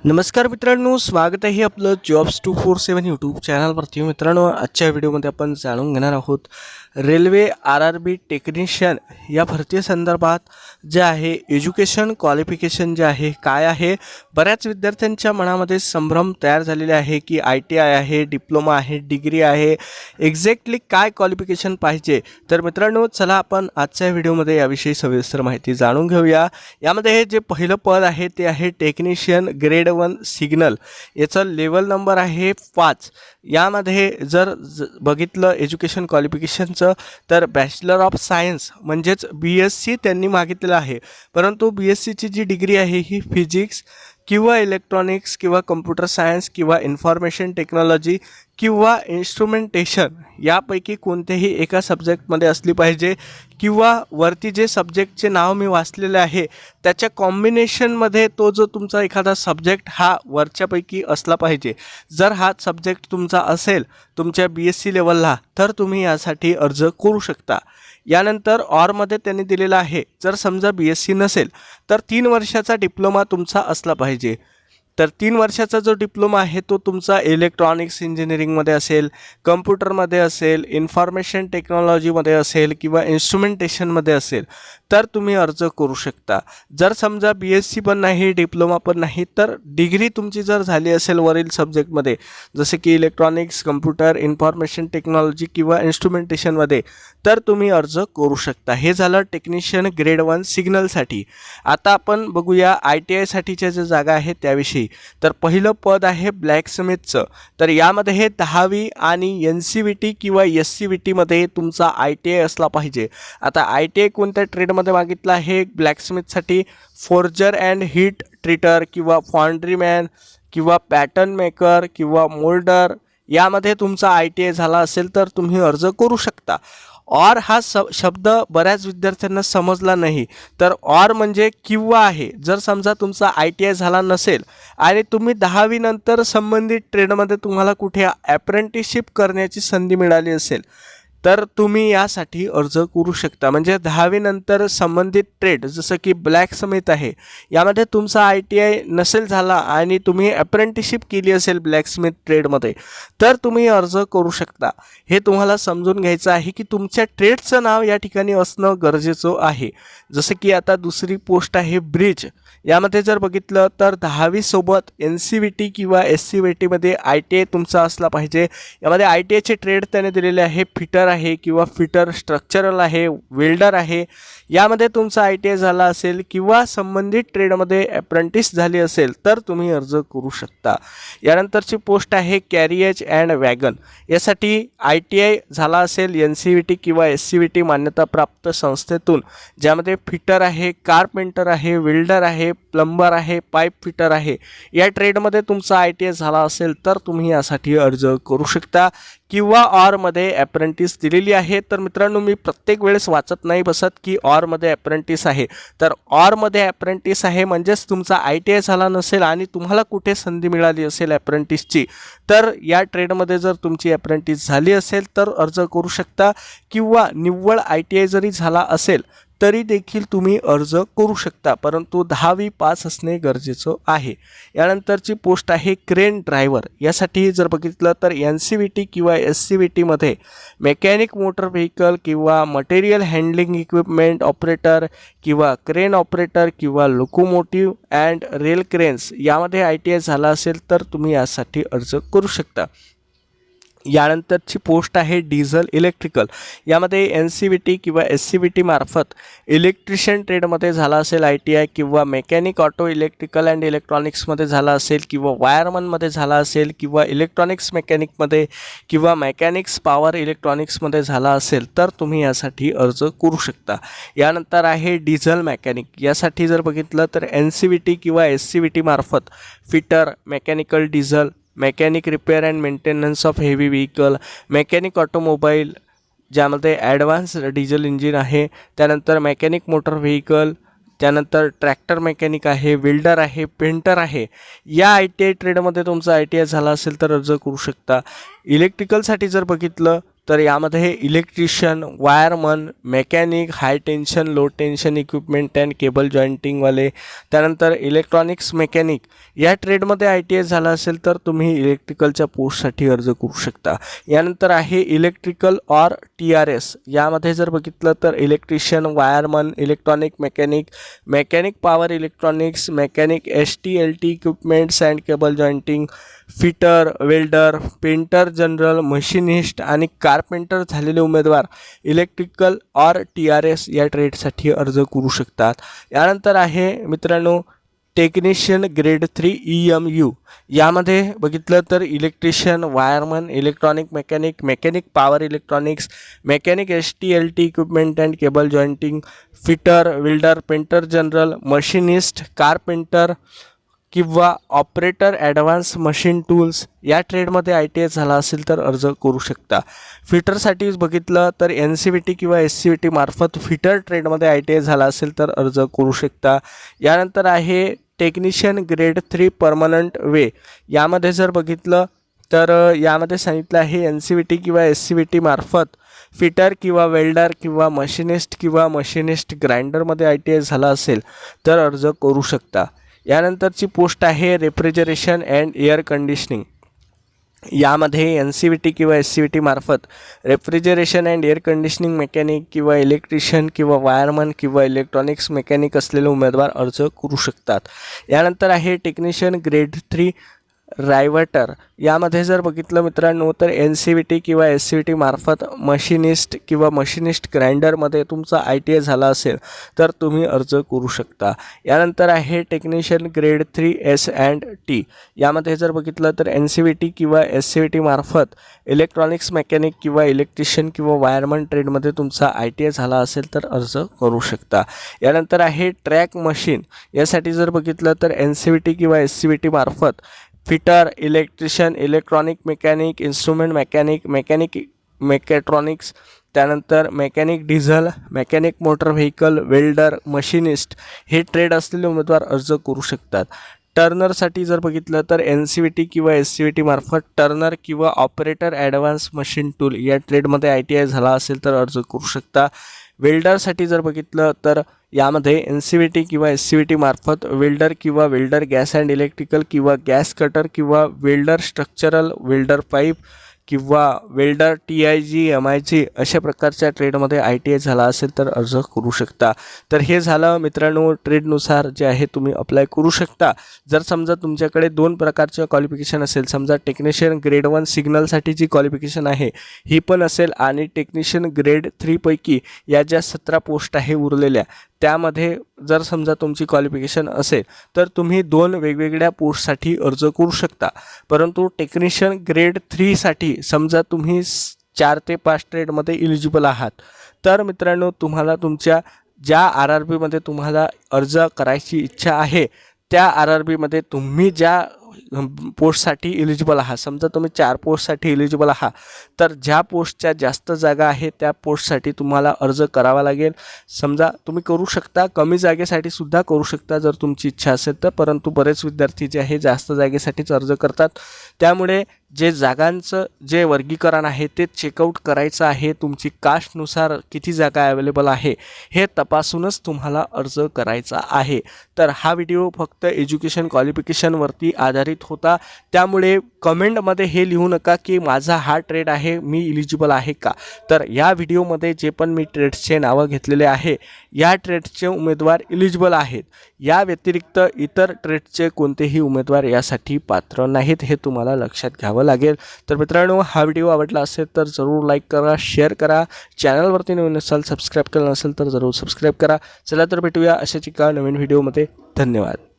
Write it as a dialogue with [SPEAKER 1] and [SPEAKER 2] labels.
[SPEAKER 1] नमस्कार मित्रांनो स्वागत आहे आपलं jobs two four seven YouTube चॅनलवरती मित्रांनो आजच्या व्हिडिओमध्ये आपण जाणून घेणार आहोत railway R R B technician या भरती संदर्भात जे आहे एज्युकेशन क्वालिफिकेशन जे आहे काय आहे? बऱ्याच विद्यार्थ्यांच्या मनामध्ये संभ्रम तयार झालेले आहे की आय टी आय आहे डिप्लोमा आहे डिग्री आहे. एक्झॅक्टली काय क्वालिफिकेशन पाहिजे? तर मित्रांनो चला आपण आजच्या व्हिडिओमध्ये याविषयी सविस्तर माहिती जाणून घेऊया. यामध्ये हे जे पहिलं पद आहे ते आहे टेक्निशियन ग्रेड वन सिग्नल याचं लेवल नंबर आहे पाच. यामध्ये जर ज बघितलं एज्युकेशन क्वालिफिकेशनचं तर बॅचलर ऑफ सायन्स म्हणजेच बी एस सी त्यांनी मागितलेलं आहे. परंतु बी एस सीची जी डिग्री आहे ही फिजिक्स किंवा इलेक्ट्रॉनिक्स किंवा कम्प्युटर सायन्स किंवा इन्फॉर्मेशन टेक्नॉलॉजी किंवा इन्स्ट्रुमेंटेशन यापैकी कोणत्याही एका सब्जेक्टमध्ये असली पाहिजे किंवा वरती जे सब्जेक्टचे नाव मी वाचलेले आहे त्याच्या कॉम्बिनेशनमध्ये तो जो तुमचा एखादा सब्जेक्ट हा वरच्यापैकी असला पाहिजे. जर हा सब्जेक्ट तुमचा असेल तुमच्या बी एस सी लेवलला तर तुम्ही यासाठी अर्ज करू शकता. यानंतर ऑरमध्ये त्यांनी दिलेला आहे जर समजा बी एस सी नसेल तर तीन वर्षाचा डिप्लोमा तुमचा असला पाहिजे. तर तीन वर्षाचा जो डिप्लोमा आहे तो तुमचा इलेक्ट्रॉनिक्स इंजिनिअरिंगमध्ये असेल कम्प्युटरमध्ये असेल इन्फॉर्मेशन टेक्नॉलॉजीमध्ये असेल किंवा इन्स्ट्रुमेंटेशनमध्ये असेल तर तुम्ही अर्ज करू शकता. जर समजा बी एस सी पण नाही डिप्लोमा पण नाही तर डिग्री तुमची जर झाली असेल वरील सब्जेक्टमध्ये जसे की इलेक्ट्रॉनिक्स कम्प्युटर इन्फॉर्मेशन टेक्नॉलॉजी किंवा इन्स्ट्रुमेंटेशनमध्ये तर तुम्ही अर्ज करू शकता. हे झालं टेक्निशियन ग्रेड वन सिग्नलसाठी आता आपण बघूया आय टी आयसाठीच्या ज्या जागा आहेत त्याविषयी. तर पहिलं पद आहे ब्लॅक स्मिथचं. तर यामध्ये हे दहावी आणि एन सी व्ही टी किंवा एस सी व्ही टीमध्ये तुमचा आय टी आय असला पाहिजे. आता आय टी आय कोणत्या ट्रेडमध्ये मागितलं आहे? ब्लॅकस्मिथसाठी फोर्जर अँड हीट ट्रिटर किंवा फॉन्ड्रीमॅन किंवा पॅटर्न मेकर किंवा मोल्डर यामध्ये तुमचा आय टी आय झाला असेल तर तुम्ही अर्ज करू शकता. ऑर हा स शब्द बऱ्याच विद्यार्थ्यांना समजला नाही. तर ऑर म्हणजे किंवा आहे. जर समजा तुमचा आय टी आय झाला नसेल आणि तुम्ही दहावीनंतर संबंधित ट्रेडमध्ये तुम्हाला कुठे ॲप्रेंटिसशिप करण्याची संधी मिळाली असेल तर तुम्ही यासाठी अर्ज करू शकता. म्हणजे दहावीनंतर संबंधित ट्रेड जसं की ब्लॅक समेत आहे यामध्ये तुमचा आय टी आय नसेल झाला आणि तुम्ही अप्रेंटिसशिप केली असेल ब्लॅकस्मिथ ट्रेडमध्ये तर तुम्ही अर्ज करू शकता. हे तुम्हाला समजून घ्यायचं आहे की तुमच्या ट्रेडचं नाव या ठिकाणी असणं गरजेचं आहे. जसं की आता दुसरी पोस्ट आहे ब्रिज यामध्ये जर बघितलं तर दहावीसोबत एन सी व्ही टी किंवा एस सी व्ही टीमध्ये आय टी आय तुमचा असला पाहिजे. यामध्ये आय टी आयचे ट्रेड त्याने दिलेले आहे. फिटर आहे किंवा फिटर स्ट्रक्चरल आहे वेल्डर आहे. यामध्ये तुमचा आय टी आय झाला असेल किंवा संबंधित ट्रेडमध्ये अप्रेंटिस झाली असेल तर तुम्ही अर्ज करू शकता. यानंतरची पोस्ट आहे कॅरिएज अँड वॅगन. यासाठी आय टी आय झाला असेल एन सी व्ही टी किंवा एस सी व्ही टी मान्यताप्राप्त संस्थेतून. ज्यामध्ये फिटर आहे कारपेंटर आहे वेल्डर आहे प्लंबर आहे पाईप फिटर आहे. या ट्रेडमध्ये तुमचा आय टी आय झाला असेल तर तुम्ही यासाठी अर्ज करू शकता. किंवा ऑरमध्ये ॲप्रेंटिस दिलेली आहे. तर मित्रांनो मी प्रत्येक वेळेस वाचत नाही बसत की ऑरमध्ये ॲप्रेंटिस आहे. तर ऑरमध्ये ॲप्रेंटिस आहे म्हणजेच तुमचा आय टी आय झाला नसेल आणि तुम्हाला कुठे संधी मिळाली असेल ॲप्रेंटिसची तर या ट्रेडमध्ये जर तुमची ॲप्रेंटिस झाली असेल तर अर्ज करू शकता. किंवा निव्वळ आय टी आय जरी झाला असेल तरी देखील तुम्ही अर्ज करू शकता परंतु दहावी पास असणे गरजेचं आहे. यानंतरची पोस्ट आहे क्रेन ड्रायव्हर. यासाठी जर बघितलं तर एन सी व्ही टी किंवा एस सी व्ही टीमध्ये मेकॅनिक मोटर व्हेकल किंवा मटेरियल हँडलिंग इक्विपमेंट ऑपरेटर किंवा क्रेन ऑपरेटर किंवा लोकोमोटिव्ह अँड रेल क्रेन्स यामध्ये आय टी आय झाला असेल तर तुम्ही यासाठी अर्ज करू शकता. यानंतरची पोस्ट आहे डिझल इलेक्ट्रिकल. यामध्ये एन सी व्ही टी किंवा एस सी व्ही टी मार्फत इलेक्ट्रिशियन ट्रेडमध्ये झाला असेल आय टी आय किंवा मेकॅनिक ऑटो इलेक्ट्रिकल अँड इलेक्ट्रॉनिक्समध्ये झाला असेल किंवा वायरमनमध्ये झाला असेल किंवा इलेक्ट्रॉनिक्स मेकॅनिकमध्ये किंवा मेकॅनिक्स पॉवर इलेक्ट्रॉनिक्समध्ये झाला असेल तर तुम्ही यासाठी अर्ज करू शकता. यानंतर आहे डिझल मेकॅनिक. यासाठी जर बघितलं तर एन सी व्ही टी किंवा एस सी व्ही टी मार्फत fitter mechanical diesel mechanic repair and maintenance of heavy vehicle mechanic automobile ज्यामध्ये ॲडव्हान्स डिझेल इंजिन आहे. त्यानंतर मेकॅनिक मोटर व्हेकल त्यानंतर ट्रॅक्टर मेकॅनिक आहे वेल्डर आहे पेंटर आहे. या आय टी आय ट्रेडमध्ये तुमचा आय टी आय झाला असेल तर अर्ज करू शकता. इलेक्ट्रिकलसाठी जर बघितलं तर यामध्ये electrician wireman mechanic high tension low tension equipment and cable जॉईंटिंगवाले त्यानंतर इलेक्ट्रॉनिक्स मेकॅनिक. या ट्रेडमध्ये आय टी आय झाला असेल तर तुम्ही इलेक्ट्रिकलच्या पोस्टसाठी अर्ज करू शकता. यानंतर आहे electrical or T R S. यामध्ये जर बघितलं तर electrician wireman electronic mechanic mechanic power electronics mechanic S T L T equipments and cable jointing fitter welder painter general machinist आणि कारपेंटर झालेले उमेदवार electrical or T R S या ट्रेडसाठी अर्ज करू शकतात. यानंतर आहे मित्रांनो technician grade three E M U. यामध्ये बघितलं तर electrician wireman electronic mechanic mechanic power electronics mechanic S T L T equipment and cable jointing fitter welder painter general machinist carpenter किंवा ऑपरेटर ॲडव्हान्स मशीन टूल्स या ट्रेडमध्ये I T I झाला असेल तर अर्ज करू शकता. फिटरसाठी बघितलं तर एन सी बी टी किंवा एस सी बी टी मार्फत फिटर ट्रेडमध्ये आय टी आय झाला असेल तर अर्ज करू शकता. यानंतर आहे technician grade three permanent way यामध्ये जर बघितलं तर यामध्ये सांगितलं आहे एन सी बी टी किंवा एस सी बी टी मार्फत फिटर किंवा वेल्डर किंवा मशिनिस्ट किंवा मशिनिस्ट ग्राइंडरमध्ये आय टी आय झाला असेल तर अर्ज करू शकता. यानंतरची पोस्ट आहे रेफ्रिजरेशन अँड एअर कंडिशनिंग. यामध्ये एन सी व्ही टी किंवा एस सी व्ही टी मार्फत refrigeration and air conditioning mechanic किंवा इलेक्ट्रिशियन किंवा वायरमन किंवा इलेक्ट्रॉनिक्स मेकॅनिक असलेले उमेदवार अर्ज करू शकतात. यानंतर आहे टेक्निशियन ग्रेड थ्री रायवटर. यामध्ये जर बघितलं मित्रांनो तर एन सी बी टी किंवा एस सी बी टी मार्फत मशिनिस्ट किंवा मशिनिस्ट ग्राइंडरमध्ये तुमचा आय टी आय झाला असेल तर तुम्ही अर्ज करू शकता. यानंतर आहे technician grade three S and T यामध्ये जर बघितलं तर एन सी बी टी किंवा एस सी बी टी मार्फत इलेक्ट्रॉनिक्स मेकॅनिक किंवा इलेक्ट्रिशियन किंवा वायरमन ट्रेडमध्ये तुमचा आय टी आय झाला असेल तर अर्ज करू शकता. यानंतर आहे ट्रॅक मशीन यासाठी जर बघितलं तर एन सी बी टी किंवा एस सी बी टी मार्फत fitter electrician electronic mechanic instrument mechanic mechanic mechatronics त्यानंतर mechanic diesel mechanic motor vehicle welder machinist हे ट्रेड असलेले उमेदवार अर्ज करू शकतात. टर्नरसाठी जर बघितलं तर एन सी व्ही टी किंवा एस सी व्ही टी मार्फत टर्नर किंवा ऑपरेटर ॲडव्हान्स मशीन टूल या ट्रेडमध्ये आय टी आय झाला असेल तर अर्ज करू शकता. वेल्डरसाठी जर बघितलं तर यामध्ये एन सी व्ही टी किंवा एस सी व्ही टी मार्फत वेल्डर किंवा वेल्डर गॅस अँड इलेक्ट्रिकल किंवा गॅस कटर किंवा वेल्डर स्ट्रक्चरल वेल्डर पाईप किंवा welder T I G M I G अशा प्रकारच्या ट्रेडमध्ये आय टी आय झाला असेल तर अर्ज करू शकता. तर हे झालं मित्रांनो ट्रेडनुसार जे आहे तुम्ही अप्लाय करू शकता. जर समजा तुमच्याकडे दोन प्रकारचं क्वालिफिकेशन असेल समजा टेक्निशियन ग्रेड वन सिग्नलसाठी जी क्वालिफिकेशन आहे ही पण असेल आणि टेक्निशियन ग्रेड थ्रीपैकी या ज्या सतरा पोस्ट आहे उरलेल्या त्यामध्ये जर समजा तुमची क्वालिफिकेशन असेल तर तुम्ही दोन वेगवेगळ्या पोस्टसाठी अर्ज करू शकता. परंतु टेक्निशियन ग्रेड थ्रीसाठी समजा तुम्ही चार ते पाच ट्रेडमध्ये इलिजिबल आहात तर मित्रांनो तुम्हाला तुमच्या ज्या आर आर बीमध्ये तुम्हाला अर्ज करायची इच्छा आहे त्या आर आर बीमध्ये तुम्ही ज्या पोस्टसाठी इलिजिबल आहात. समजा तुम्ही चार पोस्टसाठी इलिजिबल आहात तर ज्या पोस्टच्या जास्त जागा आहेत त्या पोस्टसाठी तुम्हाला अर्ज करावा लागेल. समजा तुम्ही करू शकता कमी जागेसाठी सुद्धा करू शकता जर तुमची इच्छा असेल तर परंतु बरेच विद्यार्थी जे आहे जास्त जागेसाठीच अर्ज करतात. त्यामुळे जे जागांचं जे वर्गीकरण आहे ते चेकआउट करायचं आहे तुमची कास्टनुसार किती जागा अवेलेबल आहे हे तपासूनच तुम्हाला अर्ज करायचा आहे. तर हा व्हिडिओ फक्त एज्युकेशन क्वालिफिकेशनवरती आधारित होता. त्यामुळे कमेंटमध्ये हे लिहू नका की माझा हा ट्रेड आहे मी इलिजिबल आहे का? तर या व्हिडिओमध्ये जे पण मी ट्रेड्सचे नावं घेतलेले आहे या ट्रेड्सचे उमेदवार इलिजिबल आहेत. या व्यतिरिक्त इतर ट्रेडचे कोणतेही उमेदवार यासाठी पात्र नाहीत हे तुम्हाला लक्षात घ्यावं लागेल. तर मित्रांनो हा व्हिडिओ आवडला असेल तर जरूर लाईक करा शेअर करा. चॅनलवरती नवीन असाल सबस्क्राईब केलं नसेल तर जरूर सबस्क्राईब करा. चला तर भेटूया अशाच एका नवीन व्हिडिओमध्ये. धन्यवाद.